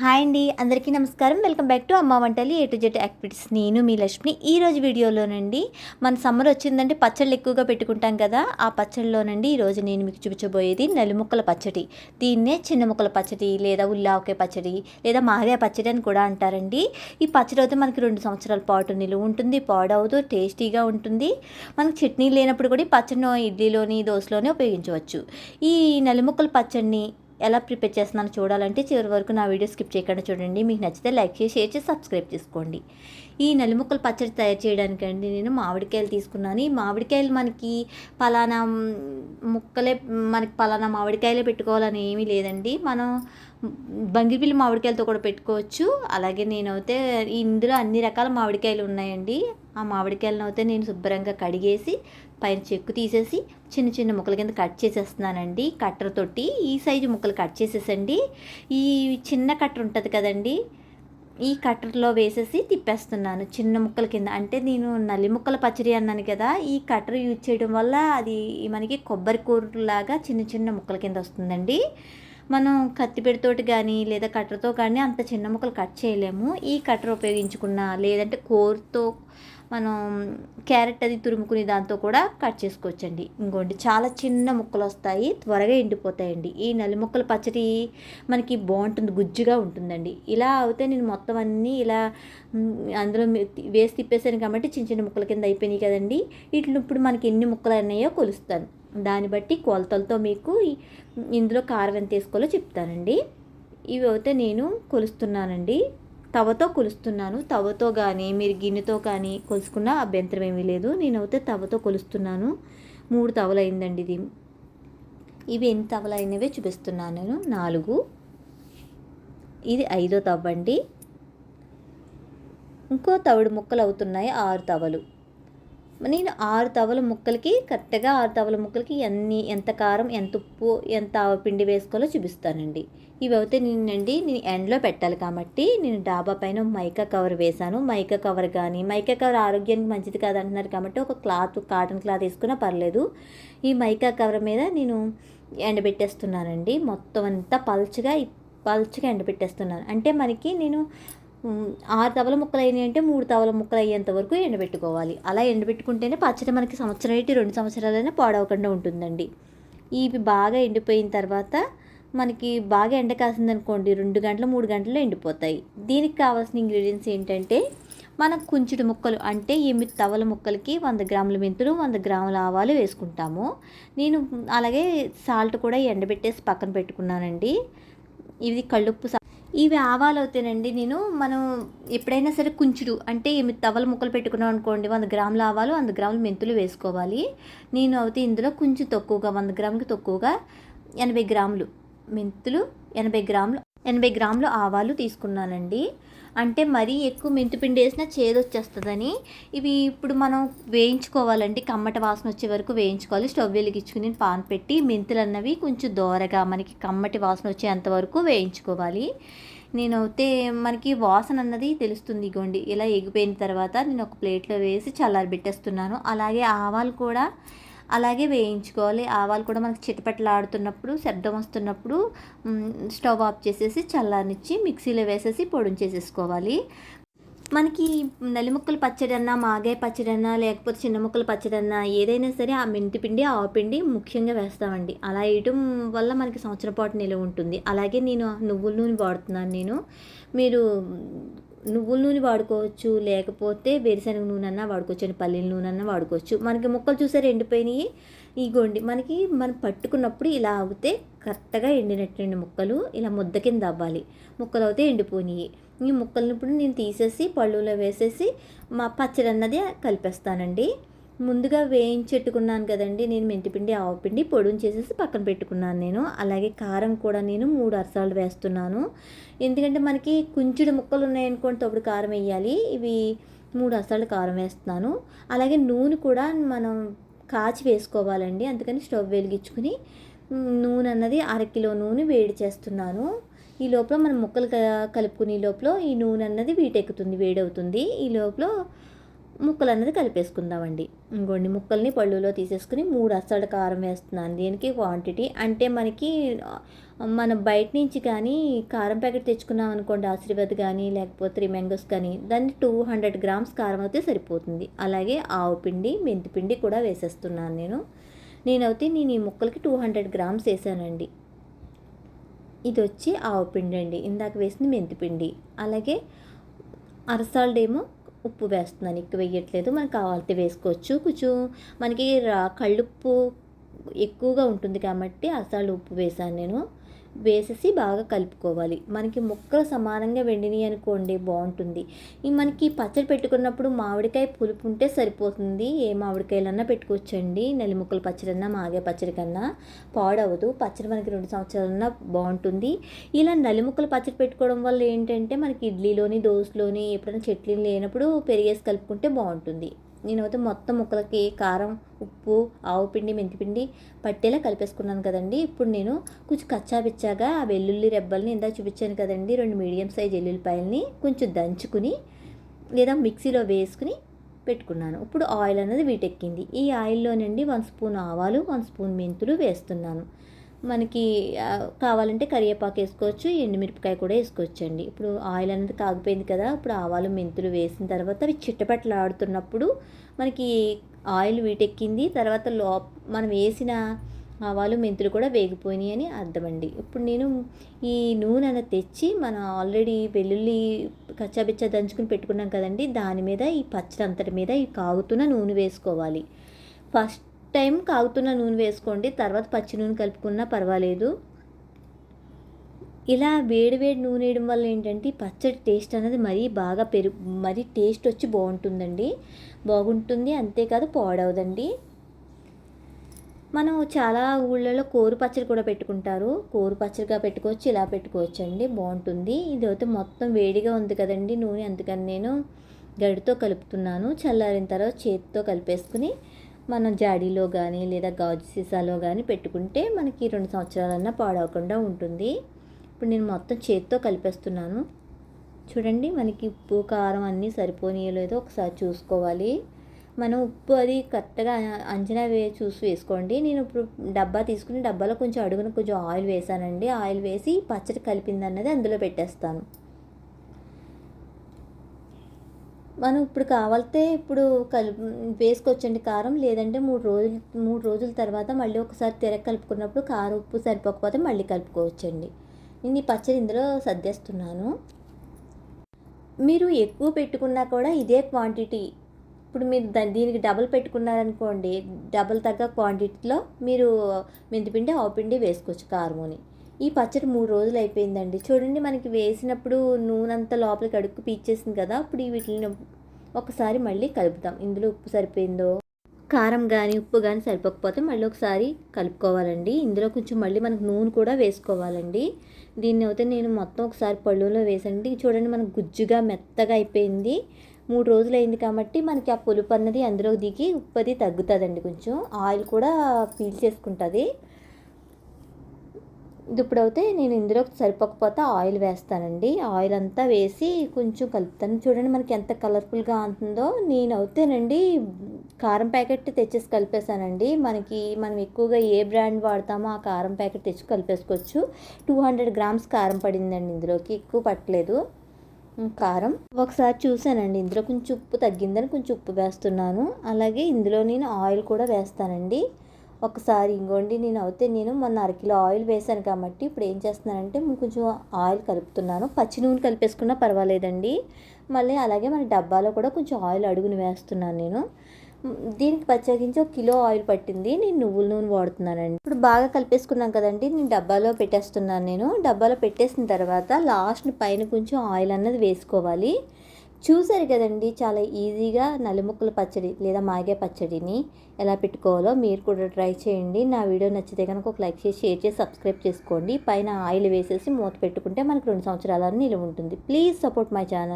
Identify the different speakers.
Speaker 1: Hi అండి అందరికీ నమస్కారం. వెల్కమ్ బ్యాక్ టు అమ్మ వంటలు ఏ టు జెడ్ యాక్టివిటీస్. నేను మీ లక్ష్మి. ఈ రోజు వీడియోలోనండి మన సమ్మర్ వచ్చిందంటే పచ్చళ్ళు ఎక్కువగా పెట్టుకుంటాం కదా ఆ పచ్చళ్ళలోనండి ఈరోజు నేను మీకు చూపించబోయేది నలుముక్కల పచ్చడి. దీన్నే చిన్న ముక్కల పచ్చడి లేదా ఉల్లావకాయ పచ్చడి లేదా మాగా పచ్చడి అని కూడా అంటారండి. ఈ పచ్చడి అయితే మనకి రెండు సంవత్సరాల పాటు నిలువ ఉంటుంది పాడవదు టేస్టీగా ఉంటుంది. మనకి చట్నీ లేనప్పుడు కూడా ఈ పచ్చడిని ఇడ్లీలోని దోశలోనే ఉపయోగించవచ్చు. ఈ నలుముక్కల పచ్చడిని ఎలా ప్రిపేర్ చేస్తున్నానో చూడాలంటే చివరి వరకు నా వీడియో స్కిప్ చేయకుండా చూడండి. మీకు నచ్చితే లైక్ చేసి షేర్ చేసి సబ్స్క్రైబ్ చేసుకోండి. ఈ నలుముక్కలు పచ్చడి తయారు చేయడానికండి నేను మామిడికాయలు తీసుకున్నాను. ఈ మామిడికాయలు మనకి పలానా ముక్కలే మనకి పలానా మామిడికాయలే పెట్టుకోవాలని ఏమీ లేదండి. మనం బంగిపిల్లి మామిడికాయలతో కూడా పెట్టుకోవచ్చు. అలాగే నేనైతే ఇందులో అన్ని రకాల మామిడికాయలు ఉన్నాయండి. ఆ మామిడికాయలను అయితే నేను శుభ్రంగా కడిగేసి పైన చెక్కు తీసేసి చిన్న చిన్న ముక్కల కింద కట్ చేసేస్తున్నానండి. కట్టరతోటి ఈ సైజు ముక్కలు కట్ చేసేసండి. ఈ చిన్న కట్టర్ ఉంటుంది కదండి ఈ కట్టర్లో వేసేసి తిప్పేస్తున్నాను చిన్న ముక్కల కింద. అంటే నేను నల్లి ముక్కల పచ్చడి అన్నాను కదా ఈ కట్టర్ యూజ్ చేయడం వల్ల అది మనకి కొబ్బరి కూరలాగా చిన్న చిన్న ముక్కల కింద వస్తుందండి. మనం కత్తిపెడితోటి కానీ లేదా కట్టర్తో కానీ అంత చిన్న ముక్కలు కట్ చేయలేము. ఈ కట్టర్ ఉపయోగించుకున్న లేదంటే కోరుతో మనం క్యారెట్ అది తురుముకుని దాంతో కూడా కట్ చేసుకోవచ్చండి. ఇంకోండి చాలా చిన్న ముక్కలు వస్తాయి త్వరగా ఎండిపోతాయండి. ఈ నలి ముక్కల పచ్చడి మనకి బాగుంటుంది గుజ్జుగా ఉంటుందండి. ఇలా అయితే నేను మొత్తం అన్నీ ఇలా అందులో వేసి తిప్పేసాను కాబట్టి చిన్న చిన్న ముక్కల కింద అయిపోయినాయి కదండి. వీటిని ఇప్పుడు మనకి ఎన్ని ముక్కలు అన్నాయో కొలుస్తాను. దాన్ని బట్టి కొలతలతో మీకు ఇందులో కారం ఎంత వేసుకోవాలో చెప్తానండి. ఇవి అయితే నేను కొలుస్తున్నానండి. తవతో కొలుస్తున్నాను. తవతో కానీ మీరు గిన్నెతో కానీ కొలుసుకున్న అభ్యంతరం ఏమీ లేదు. నేనైతే తవతో కొలుస్తున్నాను. మూడు తవలు అయిందండి ఇది. ఇవి ఎన్ని తవలు అయినవే చూపిస్తున్నాను నేను. నాలుగు. ఇది ఐదో తవ్వండి. ఇంకో తవుడు ముక్కలు అవుతున్నాయి ఆరు తవలు. నేను ఆరు తవల ముక్కలకి కరెక్ట్గా ఆరు తవల ముక్కలకి ఎన్ని ఎంత కారం ఎంత ఉప్పు ఎంత పిండి వేసుకోవాలో చూపిస్తానండి. ఇవి అయితే నేనండి నేను ఎండలో పెట్టాలి కాబట్టి నేను డాబా పైన మైకా కవర్ వేశాను. మైకా కవర్ కానీ మైకా కవర్ ఆరోగ్యానికి మంచిది కాదంటున్నారు కాబట్టి ఒక క్లాత్ కాటన్ క్లాత్ వేసుకున్నా పర్లేదు. ఈ మైకా కవర్ మీద నేను ఎండబెట్టేస్తున్నానండి. మొత్తం అంతా పల్చగా పల్చగా ఎండబెట్టేస్తున్నాను. అంటే మనకి నేను ఆరు తవల ముక్కలు అయినాయి అంటే మూడు తవల ముక్కలు అయ్యేంత వరకు ఎండబెట్టుకోవాలి. అలా ఎండబెట్టుకుంటేనే పచ్చడి మనకి సంవత్సరం ఏంటి? రెండు సంవత్సరాలైనా పాడవకుండా ఉంటుందండి. ఇవి బాగా ఎండిపోయిన తర్వాత మనకి బాగా ఎండ కాసిందనుకోండి రెండు గంటలు మూడు గంటలు ఎండిపోతాయి. దీనికి కావాల్సిన ఇంగ్రీడియంట్స్ ఏంటంటే మనం కుంచుడు ముక్కలు అంటే ఎనిమిది తవల ముక్కలకి వంద గ్రాముల మెంతులు వంద గ్రాముల ఆవాలు వేసుకుంటాము. నేను అలాగే సాల్ట్ కూడా ఎండబెట్టేసి పక్కన పెట్టుకున్నానండి. ఇది కళ్ళుప్పు ఇవి ఆవాలు అవుతానండి నేను మనం ఎప్పుడైనా సరే కుంచుడు అంటే ఎనిమిది తవ్వలు ముక్కలు పెట్టుకున్నాం అనుకోండి వంద గ్రాముల ఆవాలు వంద గ్రాములు మెంతులు వేసుకోవాలి. నేను అయితే ఇందులో కొంచెం తక్కువగా వంద గ్రాములకి తక్కువగా ఎనభై గ్రాములు మెంతులు ఎనభై గ్రాములు ఎనభై గ్రాములు ఆవాలు తీసుకున్నానండి. అంటే మరీ ఎక్కువ మెంతిపిండి వేసినా చేదొచ్చేస్తుందని. ఇవి ఇప్పుడు మనం వేయించుకోవాలండి కమ్మట వాసన వచ్చే వరకు వేయించుకోవాలి. స్టవ్ వెలిగించుకుని పాన్ పెట్టి మెంతులు అన్నవి కొంచెం దోరగా మనకి కమ్మటి వాసన వచ్చేంత వరకు వేయించుకోవాలి. నేనైతే మనకి వాసన అన్నది తెలుస్తుంది ఇగోండి. ఇలా ఎగిపోయిన తర్వాత నేను ఒక ప్లేట్లో వేసి చల్లారి పెట్టేస్తున్నాను అలాగే ఆవాలు కూడా అలాగే వేయించుకోవాలి. ఆవాలు కూడా మనకి చిటపెట్టలాడుతున్నప్పుడు శబ్దం వస్తున్నప్పుడు స్టవ్ ఆఫ్ చేసేసి చల్లారనిచ్చి మిక్సీలో వేసేసి పొడించేసేసుకోవాలి మనకి నలి ముక్కలు పచ్చడన్నా మాగాయ పచ్చడి అన్నా లేకపోతే చిన్న ముక్కలు పచ్చడన్నా ఏదైనా సరే ఆ మెంతి పిండి పిండి ముఖ్యంగా వేస్తామండి. అలా వేయటం వల్ల మనకి సంవత్సరం పాటు నిలువ ఉంటుంది. అలాగే నేను నువ్వుల నూనె వాడుతున్నాను నేను. మీరు నువ్వుల నూనె వాడుకోవచ్చు లేకపోతే వేరుశనగ నూనె అన్నా వాడుకోవచ్చు అండి పల్లీల నూనె అన్నా వాడుకోవచ్చు. మనకి ముక్కలు చూసారు ఎండిపోయినాయి. ఇగోండి మనకి మనం పట్టుకున్నప్పుడు ఇలా అవుతే కరెక్ట్గా ఎండినట్టు ముక్కలు ఇలా ముద్ద కింద అవ్వాలి. ముక్కలు అవుతే ఎండిపోయినాయి. ఈ ముక్కలను ఇప్పుడు నేను తీసేసి పళ్ళులో వేసేసి మా పచ్చడి అన్నది కలిపేస్తానండి. ముందుగా వేయించెట్టుకున్నాను కదండి. నేను మెంతిపిండి ఆవపిండి పొడుని చేసేసి పక్కన పెట్టుకున్నాను నేను. అలాగే కారం కూడా నేను మూడు అరసాలు వేస్తున్నాను. ఎందుకంటే మనకి కుంచుడు ముక్కలు ఉన్నాయనుకోండి తప్పుడు కారం వేయాలి. ఇవి మూడు అరసాలు కారం వేస్తున్నాను. అలాగే నూనె కూడా మనం కాచి వేసుకోవాలండి. అందుకని స్టవ్ వెలిగించుకుని నూనె అన్నది అరకిలో నూనె వేడి చేస్తున్నాను. ఈ లోపల మనం ముక్కలు కలుపుకునే లోపల ఈ నూనె అన్నది వీటెక్కుతుంది వేడవుతుంది. ఈ లోపల ముక్కలు అనేది కలిపేసుకుందామండి. ఇంకోండి ముక్కల్ని పళ్ళులో తీసేసుకుని మూడు అస్సలు కారం వేస్తున్నాను. దీనికి? క్వాంటిటీ. అంటే మనకి మనం బయట నుంచి కానీ కారం ప్యాకెట్ తెచ్చుకున్నాం అనుకోండి ఆశీర్వాద్ కానీ లేకపోతే త్రీ మ్యాంగోస్ కానీ దాన్ని టూ హండ్రెడ్ గ్రామ్స్ కారం అయితే సరిపోతుంది. అలాగే ఆవు పిండి మెంతి పిండి కూడా వేసేస్తున్నాను నేను. నేనైతే నేను ఈ ముక్కలకి టూ హండ్రెడ్ గ్రామ్స్ వేసానండి. ఇది వచ్చి ఆవు పిండి అండి ఇందాక వేసింది మెంతిపిండి అలాగే అరసాల్డేమో ఉప్పు వేస్తున్నాను. ఎక్కువ వేయట్లేదు. మనకు కావాలంటే వేసుకోవచ్చు. కొంచెం మనకి రా కళ్ళుప్పు ఎక్కువగా ఉంటుంది కాబట్టి అసలు ఉప్పు వేసాను నేను. వేసేసి బాగా కలుపుకోవాలి. మనకి ముక్కలు సమానంగా వెండినాయి అనుకోండి బాగుంటుంది. ఈ మనకి పచ్చడి పెట్టుకున్నప్పుడు మామిడికాయ పులుపు ఉంటే సరిపోతుంది. ఏ మామిడికాయలన్నా పెట్టుకోవచ్చండి. నెల్లి ముక్కల పచ్చడి అన్నా మాగే పచ్చడి కన్నా పాడవదు. పచ్చడి మనకి రెండు సంవత్సరాలన్నా బాగుంటుంది. ఇలా నలి ముక్కలు పచ్చడి పెట్టుకోవడం వల్ల ఏంటంటే మనకి ఇడ్లీలోని దోశలోని ఎప్పుడైనా చట్నీలు లేనప్పుడు పెరిగేసి కలుపుకుంటే బాగుంటుంది. నేనైతే మొత్తం ముక్కలకి కారం ఉప్పు ఆవు పిండి మెంతిపిండి పట్టేలా కలిపేసుకున్నాను కదండి. ఇప్పుడు నేను కొంచెం కచ్చాపిచ్చాగా ఆ వెల్లుల్లి రెబ్బల్ని ఇందాక చూపించాను కదండి రెండు మీడియం సైజ్ ఎల్లుల్లిపాయలని కొంచెం దంచుకుని లేదా మిక్సీలో వేసుకుని పెట్టుకున్నాను. ఇప్పుడు ఆయిల్ అనేది వీటెక్కింది. ఈ ఆయిల్లోనండి వన్ స్పూన్ ఆవాలు వన్ స్పూన్ మెంతులు వేస్తున్నాను. మనకి కావాలంటే కరివేపాకు వేసుకోవచ్చు ఎండుమిరపకాయ కూడా వేసుకోవచ్చు అండి ఇప్పుడు ఆయిల్ అనేది కాగిపోయింది కదా ఇప్పుడు ఆవాలు మెంతులు వేసిన తర్వాత అవి చిట్టపట్లాడుతున్నప్పుడు మనకి ఆయిల్ వీటెక్కింది తర్వాత లో మనం వేసిన ఆవాలు మెంతులు కూడా వేగిపోయినాయి అని అర్థమండి. ఇప్పుడు నేను ఈ నూనె అనేది తెచ్చి మనం ఆల్రెడీ వెల్లుల్లి కచ్చాబిచ్చా దంచుకుని పెట్టుకున్నాం కదండి దాని మీద ఈ పచ్చడి అంతటి మీద ఈ కాగుతున్న నూనె వేసుకోవాలి. ఫస్ట్ టైం కాగుతున్న నూనె వేసుకోండి తర్వాత పచ్చి నూనె కలుపుకున్నా పర్వాలేదు. ఇలా వేడి వేడి నూనె వేయడం వల్ల ఏంటంటే పచ్చడి టేస్ట్ అనేది మరీ బాగా పెరుగు మరీ టేస్ట్ వచ్చి బాగుంటుందండి. బాగుంటుంది అంతేకాదు పాడవదండి. మనం చాలా ఊళ్ళలో కోరు పచ్చడి కూడా పెట్టుకుంటారు. కోరు పచ్చడిగా పెట్టుకోవచ్చు ఇలా పెట్టుకోవచ్చు అండి బాగుంటుంది. ఇది అయితే మొత్తం వేడిగా ఉంది కదండి నూనె అందుకని నేను గడితో కలుపుతున్నాను. చల్లారిన తర్వాత చేతితో కలిపేసుకుని మనం జాడీలో కానీ లేదా గాజు సీసాలో కానీ పెట్టుకుంటే మనకి రెండు సంవత్సరాలన్నా పాడవకుండా ఉంటుంది. ఇప్పుడు నేను మొత్తం చేతితో కలిపేస్తున్నాను. చూడండి మనకి ఉప్పు కారం అన్నీ సరిపోనియో లేదో ఒకసారి చూసుకోవాలి. మనం ఉప్పు అది కరెక్ట్గా అంచనా వే చూసి వేసుకోండి. నేను ఇప్పుడు డబ్బా తీసుకుని డబ్బాలో కొంచెం అడుగున కొంచెం ఆయిల్ వేసానండి. ఆయిల్ వేసి పచ్చడి కలిపింది అన్నది అందులో పెట్టేస్తాను. మనం ఇప్పుడు కావాలితే ఇప్పుడు కలు వేసుకోవచ్చండి కారం. లేదంటే మూడు రోజులు మూడు రోజుల తర్వాత మళ్ళీ ఒకసారి తిరగ కలుపుకున్నప్పుడు కారం ఉప్పు సరిపోకపోతే మళ్ళీ కలుపుకోవచ్చండి. నేను ఈ పచ్చడి ఇందులో సర్దేస్తున్నాను. మీరు ఎక్కువ పెట్టుకున్నా కూడా ఇదే క్వాంటిటీ. ఇప్పుడు మీరు దాని దీనికి డబల్ పెట్టుకున్నారనుకోండి డబల్ తగ్గ క్వాంటిటీలో మీరు మెంతిపిండి ఆవు పిండి వేసుకోవచ్చు కారముని. ఈ పచ్చడి మూడు రోజులు అయిపోయిందండి. చూడండి మనకి వేసినప్పుడు నూనె అంతా లోపలికి అడుక్కు పీచేసింది కదా అప్పుడు వీటిని ఒకసారి మళ్ళీ కలుపుతాం ఇందులో ఉప్పు సరిపోయిందో? కారం కానీ ఉప్పు కానీ సరిపోకపోతే మళ్ళీ ఒకసారి కలుపుకోవాలండి. ఇందులో కొంచెం మళ్ళీ మనకు నూనె కూడా వేసుకోవాలండి. దీన్ని అయితే నేను మొత్తం ఒకసారి పళ్ళులో వేసండి. చూడండి మనకు గుజ్జుగా మెత్తగా అయిపోయింది. మూడు రోజులు అయింది కాబట్టి మనకి ఆ పులుపు అన్నది అందులో దిగి ఉప్పది తగ్గుతుందండి కొంచెం. ఆయిల్ కూడా పీల్చేసుకుంటుంది. ఇప్పుడైతే నేను ఇందులో సరిపోకపోతే ఆయిల్ వేస్తానండి. ఆయిల్ అంతా వేసి కొంచెం కలుపుతాను. చూడండి మనకి ఎంత కలర్ఫుల్గా ఉంటుందో. నేను అవుతేనండి కారం ప్యాకెట్ తెచ్చేసి కలిపేసానండి మనకి మనం ఎక్కువగా ఏ బ్రాండ్ వాడతామో ఆ కారం ప్యాకెట్ తెచ్చి కలిపేసుకోవచ్చు. టూ హండ్రెడ్ గ్రామ్స్ కారం పడిందండి ఇందులోకి. ఎక్కువ పట్టలేదు. కారం. ఒకసారి చూశానండి. ఇందులో కొంచెం ఉప్పు తగ్గిందని కొంచెం ఉప్పు వేస్తున్నాను. అలాగే ఇందులో నేను ఆయిల్ కూడా వేస్తానండి. ఒకసారి ఇంకోండి నేను అయితే నేను మొన్న అరకిలో ఆయిల్ వేసాను కాబట్టి ఇప్పుడు ఏం చేస్తున్నానంటే కొంచెం ఆయిల్ కలుపుతున్నాను. పచ్చి నూనె కలిపేసుకున్నా పర్వాలేదండి. మళ్ళీ అలాగే మన డబ్బాలో కూడా కొంచెం ఆయిల్ అడుగుని వేస్తున్నాను నేను. దీనికి ప్రత్యేకించి ఒక కిలో ఆయిల్ పట్టింది. నేను నువ్వుల నూనె వాడుతున్నానండి. ఇప్పుడు బాగా కలిపేసుకున్నాం కదండి నేను డబ్బాలో పెట్టేస్తున్నాను నేను. డబ్బాలో పెట్టేసిన తర్వాత లాస్ట్ పైన కొంచెం ఆయిల్ అన్నది వేసుకోవాలి. చూసారు కదండి చాలా ఈజీగా నలుముక్కల పచ్చడి లేదా మాగే పచ్చడిని ఎలా పెట్టుకోవాలో మీరు కూడా ట్రై చేయండి. నా వీడియో నచ్చితే కనుక ఒక లైక్ చేసి షేర్ చేసి సబ్స్క్రైబ్ చేసుకోండి. పైన ఆయిల్ వేసేసి మూత పెట్టుకుంటే మనకు రెండు సంవత్సరాలని నిలువ ఉంటుంది. Please support my channel.